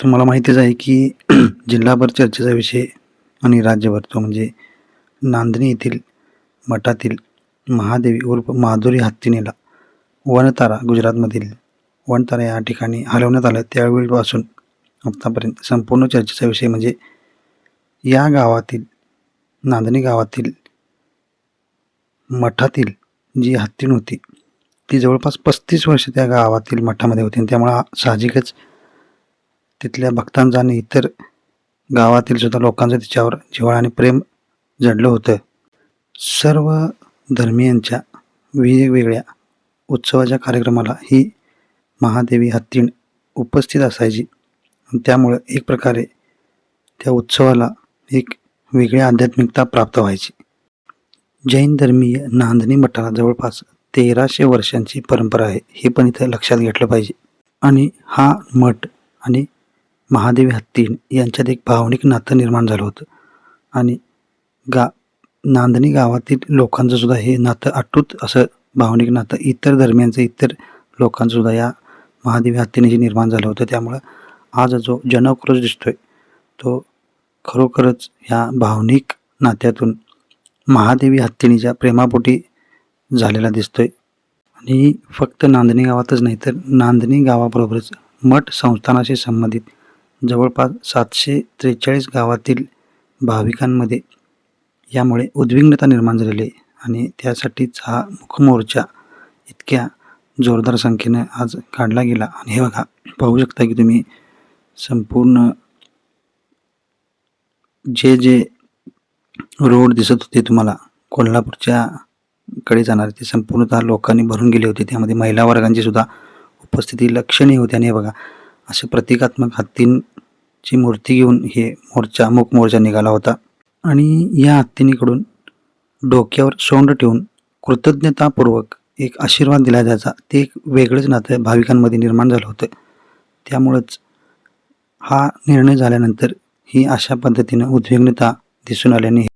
तुम्हाला माहितीच आहे की जिल्हाभर चर्चेचा विषय आणि राज्यभर तो म्हणजे नांदणी येथील मठातील महादेवी उर्फ माधुरी हत्तीनेला वनतारा गुजरातमधील वनतारा या ठिकाणी हलवण्यात आलं. त्यावेळीपासून आत्तापर्यंत संपूर्ण चर्चेचा विषय म्हणजे या गावातील नांदणी गावातील मठातील जी हत्तीण होती ती जवळपास पस्तीस वर्ष त्या गावातील मठामध्ये होती आणि त्यामुळं हा साहजिकच तिथल्या भक्तांचं आणि इतर गावातील सुद्धा लोकांचं तिच्यावर जिव्हाळा आणि प्रेम जडलं होतं. सर्व धर्मियांच्या वेगवेगळ्या उत्सवाच्या कार्यक्रमाला ही महादेवी हत्तीण उपस्थित असायची. त्यामुळं एक प्रकारे त्या उत्सवाला एक वेगळी आध्यात्मिकता प्राप्त व्हायची. जैन धर्मीय नांदणी मठाला जवळपास तेराशे वर्षांची परंपरा आहे हे पण इथं लक्षात घेतलं पाहिजे. आणि हा मठ आणि महादेवी हत्तीन यांच्यात एक भावनिक नातं निर्माण झालं होतं. आणि गा नांदणी गावातील लोकांचं सुद्धा हे नातं अटूट असं भावनिक नातं इतर धर्मियांचं इतर लोकांचं सुद्धा या महादेवी हत्तीने जे निर्माण झालं होतं त्यामुळं आज जो जनक्रोश दिसतोय तो खरोखरच ह्या भावनिक नात्यातून महादेवी हत्तीनीच्या प्रेमापोटी झालेला दिसतोय. आणि फक्त नांदणी गावातच नाही तर नांदणी गावाबरोबरच मठ संस्थानाशी संबंधित जवळपास सातशे त्रेचाळीस गावातील भाविकांमध्ये यामुळे उद्विग्नता निर्माण झालेली आहे आणि त्यासाठीच हा मुखमोर्चा इतक्या जोरदार संख्येनं आज काढला गेला. आणि हे बघा पाहू शकता की तुम्ही संपूर्ण जे जे रोड दिसत होते तुम्हाला कोल्हापूरच्या कडे जाणारे ते संपूर्णतः लोकांनी भरून गेले होते. त्यामध्ये महिला वर्गांची सुद्धा उपस्थिती लक्षणीय होती. आणि हे बघा असे प्रतिकात्मक ची मूर्ती घेऊन हे मोर्चा मूक मोर्चा निघाला होता. आणि या हत्तीनीकडून डोक्यावर सोंड ठेवून कृतज्ञतापूर्वक एक आशीर्वाद दिला जायचा. ते एक वेगळंच नातं भाविकांमध्ये निर्माण झालं होतं. त्यामुळंच हा निर्णय झाल्यानंतर ही अशा पद्धतीनं उद्विग्नता दिसून आल्याने